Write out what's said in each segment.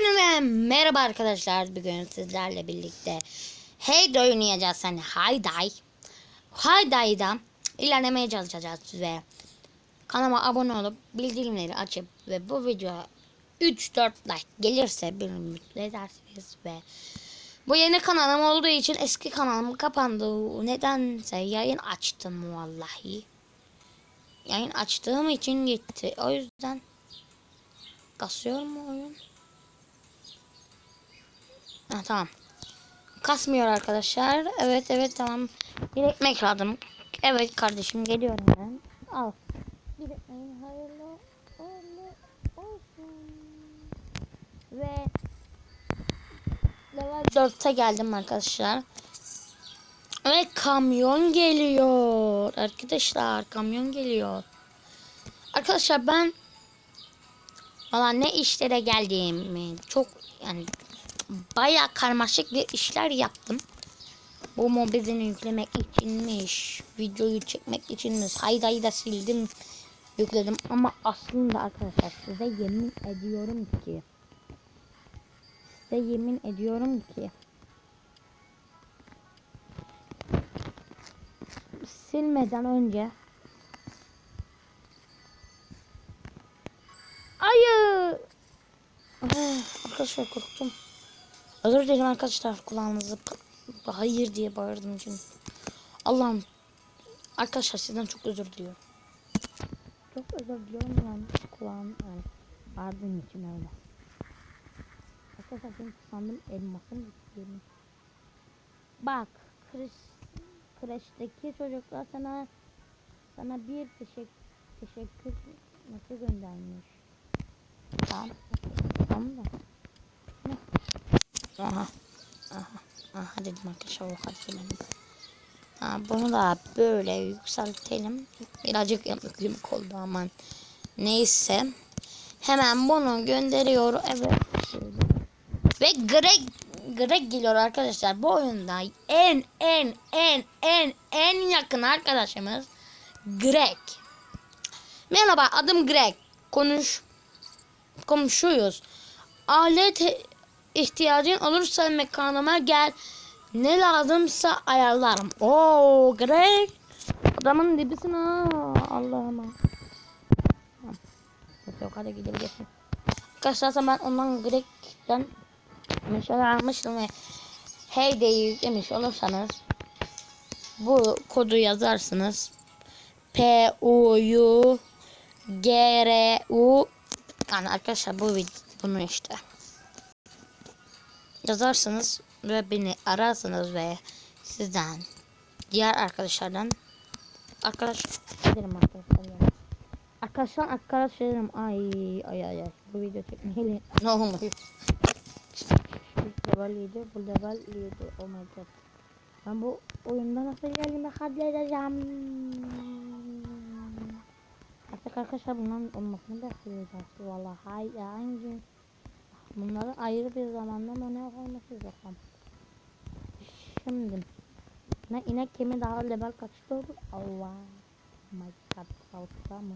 Hepinize merhaba arkadaşlar. Bugün sizlerle birlikte Heyday oynayacağız. Hani Hayday. Hayday'da ilerlemeye çalışacağız ve kanalıma abone olup bildirimleri açıp ve bu videoya 3-4 like gelirse beni mutlu edersiniz ve bu yeni kanalım olduğu için eski kanalım kapandı. Nedense yayın açtım vallahi. Yayın açtığım için gitti. O yüzden kasıyor mu oyun? Ha, tamam. Kasmıyor arkadaşlar. Evet evet tamam. Bir ekmek aldım. Evet kardeşim geliyorum ben. Al. Bir ekmeğin hayırlı uğurlu olsun. Ve level 4'te geldim arkadaşlar. Ve kamyon geliyor. Arkadaşlar kamyon geliyor. Arkadaşlar ben Valla ne işlere geldiğimi çok yani baya karmaşık bir işler yaptım. Bu mobizini yüklemek içinmiş, videoyu çekmek içinmiş. Haydayı da sildim, yükledim ama aslında arkadaşlar size yemin ediyorum ki size yemin ediyorum ki silmeden önce Hayır. Ah, Arkadaşlar korktum. Özür dilerim arkadaşlar kulağınızı hayır diye bağırdım için. Allah'ım. Arkadaşlar sizden çok özür diliyorum. Çok özür diliyorum yani kulağım yani bağırdığım için öyle. Arkadaşlar benim sandım elmasım gitti. Bak kreş, kreşteki çocuklar sana sana bir teşekkür teşekkür notu göndermiş. Tamam. Tamam da. Aha. Aha. Aha dedim arkadaşlar o kadar Ha, bunu da böyle yükseltelim. Birazcık yamuk oldu aman. Neyse. Hemen bunu gönderiyor. Evet. Ve Greg Greg geliyor arkadaşlar. Bu oyunda en en en en en yakın arkadaşımız Greg. Merhaba adım Greg. Konuş komşuyuz. Alet ihtiyacın olursa mekanıma gel. Ne lazımsa ayarlarım. Oo Greg. Adamın dibisin ha. Allah'ıma. Yok hadi gidebilirsin. Arkadaşlar ben ondan Greg'den mesele almıştım hey diye yüklemiş olursanız bu kodu yazarsınız. P U U G R U yani arkadaşlar bu video bunu işte yazarsınız ve beni ararsınız ve sizden diğer arkadaşlardan arkadaş ederim arkadaşlar ya. Arkadaşlar arkadaş ederim ay ay ay ay. Bu video çekmeyelim ne olmuş level 7 bu level 7 oh my god. Ben bu oyunda nasıl geldiğimi halledeceğim Artık arkadaşlar bunların olmasını bekleyeceğiz. Vallahi hangi bunları ayrı bir zamanda mı ne olması bakalım. Şimdi ne inek kemi daha level kaçta olur? Allah. My god salsa mı?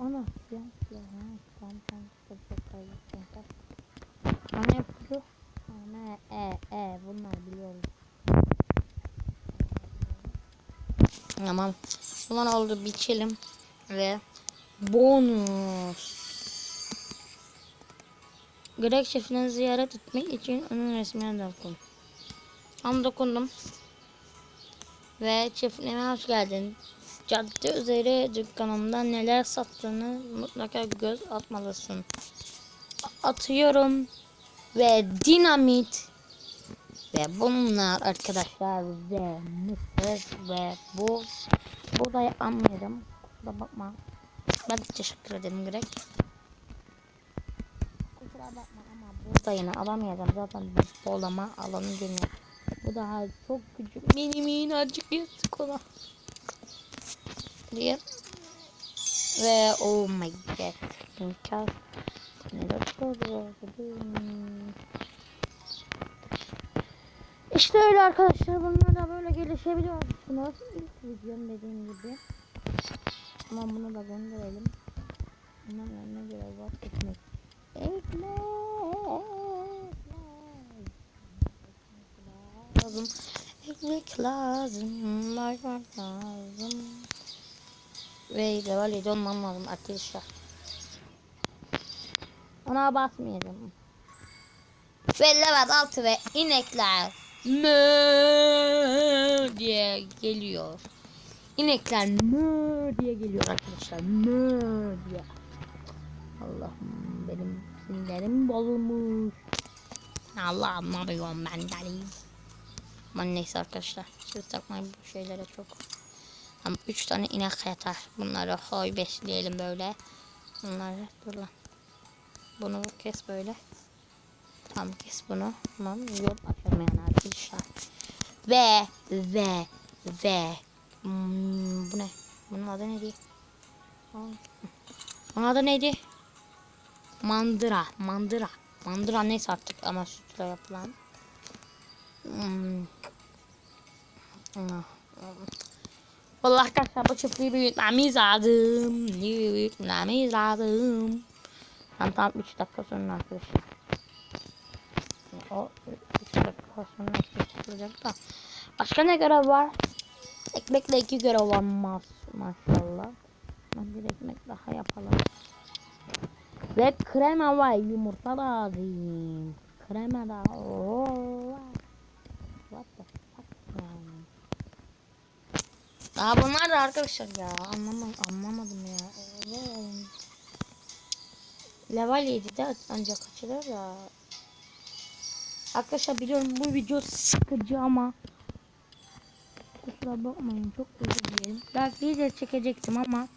Ana siyah siyah ha. Tamam tamam çok çok kayıp. Ne yapıyor? Ne e e bunlar biliyoruz. Tamam. Zaman oldu biçelim ve bonus. Greg şefini ziyaret etmek için onun resmine dokun. Tam dokundum. Ve çiftliğime hoş geldin. Cadde üzeri dükkanımda neler sattığını mutlaka göz atmalısın. Atıyorum. Ve dinamit. Ve bunlar arkadaşlar ve mısır ve bu buğday almayacağım. Kusura bakma. Ben teşekkür ederim Greg. Kusura bakma ama buğdayını alamayacağım. Zaten bolama alanı görünüyor. Bu daha çok küçük. Mini minnacık yastık olan. Diye. Ve oh my god. İmkan. İşte öyle arkadaşlar bunlar da böyle gelişebiliyorsunuz. İlk videom dediğim gibi. Ama bunu da gönderelim. Bundan önüne ekmek. Ekmek lazım. Ekmek lazım. Maymun lazım. Ve devali donmam lazım arkadaşlar. Ona basmayacağım. Ve level altı ve inekler mü diye geliyor. İnekler mü diye geliyor arkadaşlar. Mü diye. Allah'ım benim sinirlerim bozulmuş. Allah'ım ne yapıyorum ben deliyim. Ama neyse arkadaşlar. Siz takmayın bu şeylere çok. Ama 3 tane inek yeter. Bunları hoy besleyelim böyle. Bunları dur lan. Bunu kes böyle. Tamam kes bunu. Tamam yol açamayan arkadaşlar. Ve ve ve hmm, bu ne? Bunun adı neydi? Bunun adı neydi? Mandıra. Mandıra. Mandıra neyse artık ama sütle yapılan. Hmm. Ah, Vallahi arkadaşlar bu çiftliği büyütmemiz lazım. Büyütmemiz lazım. Tam tam 3 dakika sonra arkadaşlar. O 3 dakika sonra çıkacak da. Başka ne görev var? Ekmekle iki görev var maşallah. Ben bir ekmek daha yapalım. Ve krema var yumurta lazım. Krema da. Oo. What the fuck. Daha bunlar da arkadaşlar ya anlamadım, anlamadım ya. Level 7'de ancak açılır ya. Arkadaşlar biliyorum bu video sıkıcı ama kusura bakmayın çok özür dilerim. Dark Leader çekecektim ama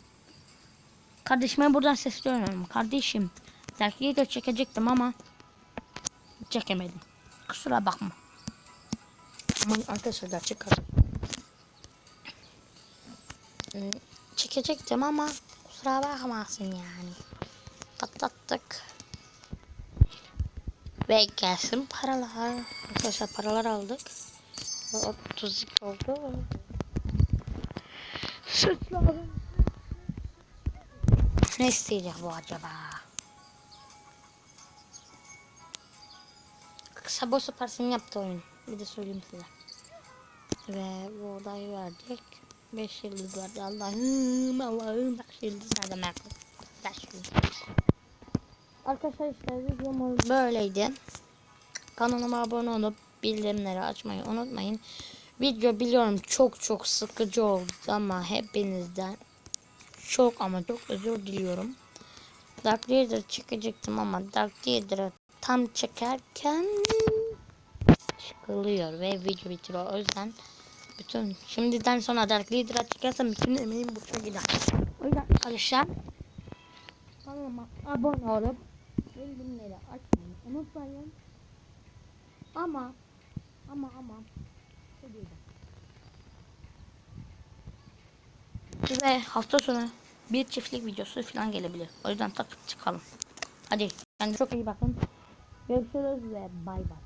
kardeşime buradan sesleniyorum. Kardeşim Dark Leader çekecektim ama çekemedim. Kusura bakma. Aman arkadaşlar gerçek kardeşim. Hmm, Çekecektim ama kusura bakmasın yani. Patlattık. Ve gelsin paralar. Arkadaşlar paralar aldık. Ve 32 oldu. Süt lazım. Ne isteyecek bu acaba? Kısa boş süpersin yaptı oyun. Bir de söyleyeyim size. Ve bu odayı verdik. 5 yıldız verdi. Allah'ım Allah'ım 5 yıldız nereden verdi? 5 yıldız. Arkadaşlar işte videomuz böyleydi. Kanalıma abone olup bildirimleri açmayı unutmayın. Video biliyorum çok çok sıkıcı oldu ama hepinizden çok ama çok özür diliyorum. Dark Leader çıkacaktım ama Dark Leader'ı tam çekerken çıkılıyor ve video bitiyor. O yüzden bütün şimdiden sonra Dark Leader'a çıkarsam bütün emeğim boşa gider. O yüzden arkadaşlar kanalıma abone olup bildirimleri açmayı unutmayın. Ama ama ama diyeceğim. Size hafta sonu bir çiftlik videosu falan gelebilir. O yüzden takip çıkalım. Hadi kendinize çok iyi bakın. Görüşürüz ve bay bay.